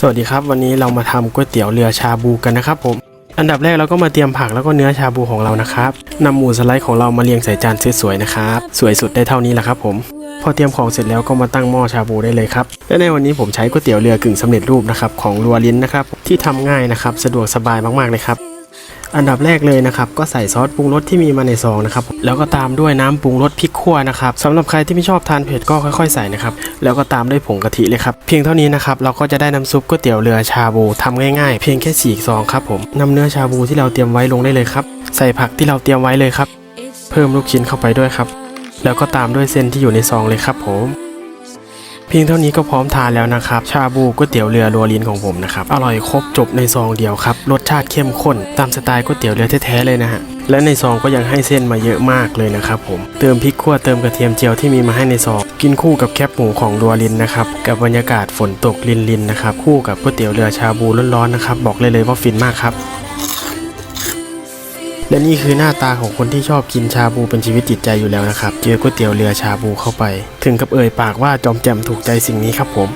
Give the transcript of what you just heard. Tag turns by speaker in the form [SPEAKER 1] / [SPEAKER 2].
[SPEAKER 1] สวัสดีครับ วันนี้เรามาทำก๋วยเตี๋ยวเรือชาบูกันนะครับผม อันดับแรกเราก็มาเตรียมผักแล้วก็เนื้อชาบูของเรานะครับนำหมูสไลด์ของเรามาเรียงใส่จานสวยๆนะครับ สวยสุดได้เท่านี้แหละครับผม พอเตรียมของเสร็จแล้วก็มาตั้งหม้อชาบูได้เลยครับและในวันนี้ผมใช้ก๋วยเตี๋ยวเรือกึ่งสำเร็จรูปนะครับของรัวลิ้นนะครับที่ทำง่ายนะครับสะดวกสบายมากๆเลยครับ อันดับแรกเลยนะครับก็ใส่ซอสปรุงรสที่มีมาในซองนะครับแล้วก็ตามด้วยน้ำปรุงรสพริกขั่วนะครับสำหรับใครที่ไม่ชอบทานเผ็ดก็ค่อยๆใส่นะครับแล้วก็ตามด้วยผงกะทิเลยครับเพียงเท่านี้นะครับเราก็จะได้น้ำซุปก๋วยเตี๋ยวเรือชาบูทำง่ายๆ เพียงแค่สี่ซองครับผมนำเนื้อชาบูที่เราเตรียมไว้ลงได้เลยครับใส่ผักที่เราเตรียมไว้เลยครับ เพิ่มลูกชิ้นเข้าไปด้วยครับ แล้วก็ตามด้วยเส้นที่อยู่ในซองเลยครับผม เพียงเท่านี้ก็พร้อมทานแล้วนะครับ ชาบูก๋วยเตี๋ยวเรือรัวลิ้นของผมนะครับ อร่อยครบจบในซองเดียวครับ รสชาติเข้มข้น ตามสไตล์ก๋วยเตี๋ยวเรือแท้ๆเลยนะฮะ และในซองก็ยังให้เส้นมาเยอะมากเลยนะครับผม เติมพริกขั่วเติมกระเทียมเจียวที่มีมาให้ในซอง กินคู่กับแคบหมูของรัวลิ้นนะครับ กับบรรยากาศฝนตกลินๆนะครับ คู่กับก๋วยเตี๋ยวเรือชาบูร้อนๆนะครับ บอกเลยเลยว่าฟินมากครับ และนี่คือหน้าตาของคนที่ชอบกินชาบูเป็นชีวิตจิตใจอยู่แล้วนะครับ เจอก๋วยเตี๋ยวเรือชาบูเข้าไป ถึงกับเอ่ยปากว่าจอมแจ่มถูกใจสิ่งนี้ครับผม